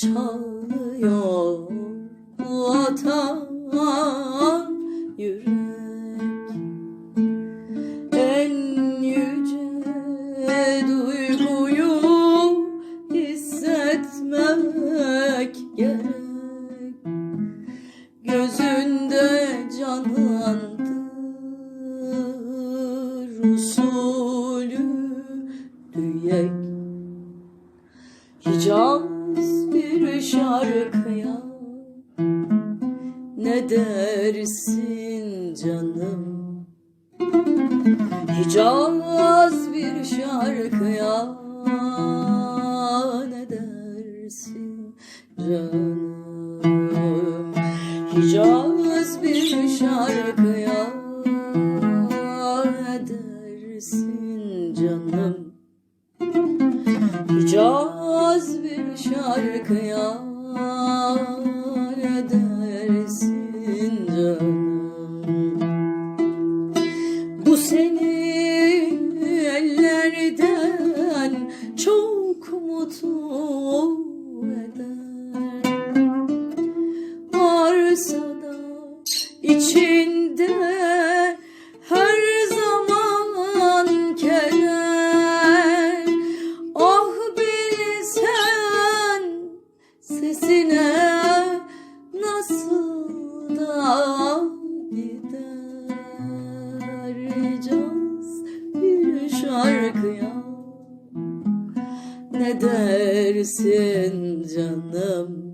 çalıyor bu atan yürek. En yüce duyguyu hissetmek gerek. Gözünde canlı şarkıya ne dersin canım? Hicaz bir şarkıya bir şarkıya ne ne dersin canım?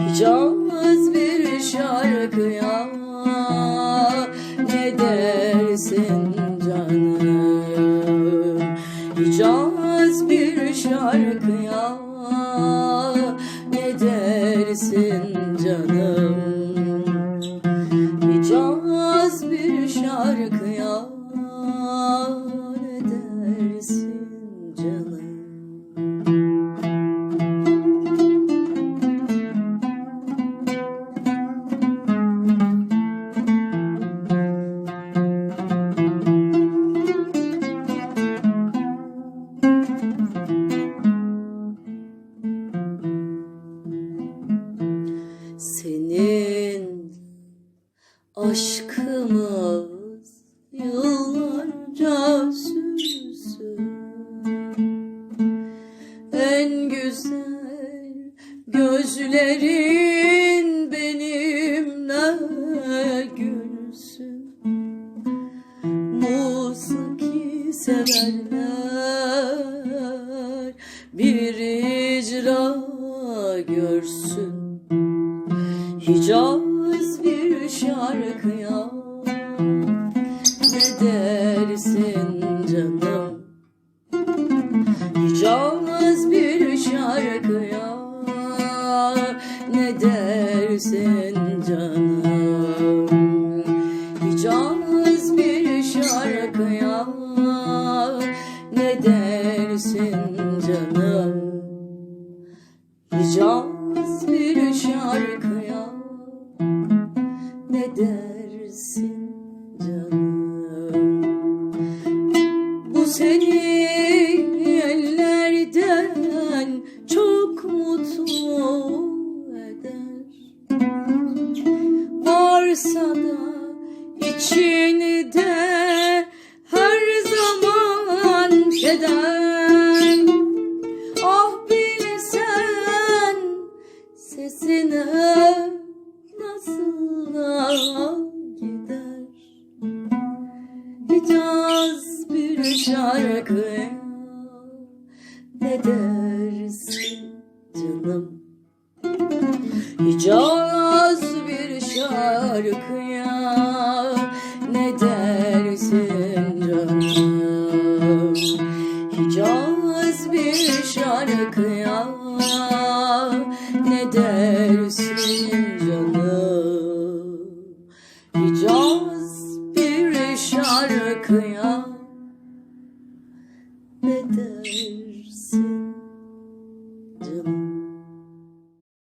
Hicaz bir şarkıya. Ne dersin canım? Hicaz bir şarkıya. Ne dersin canım aşkımız yıllarca sürsün. En güzel gözlerin benimle gülsün. Musiki severler bir icra görsün. Hicaz bir şarkıya ne dersin canım? Hicaz bir şarkıya ne dersin canım? Hicaz bir şarkıya ne dersin canım? Hicaz ne Şarkıya ne dersin canım? Hicaz bir şarkıya ne dersin canım? Hicaz bir şarkıya ne dersin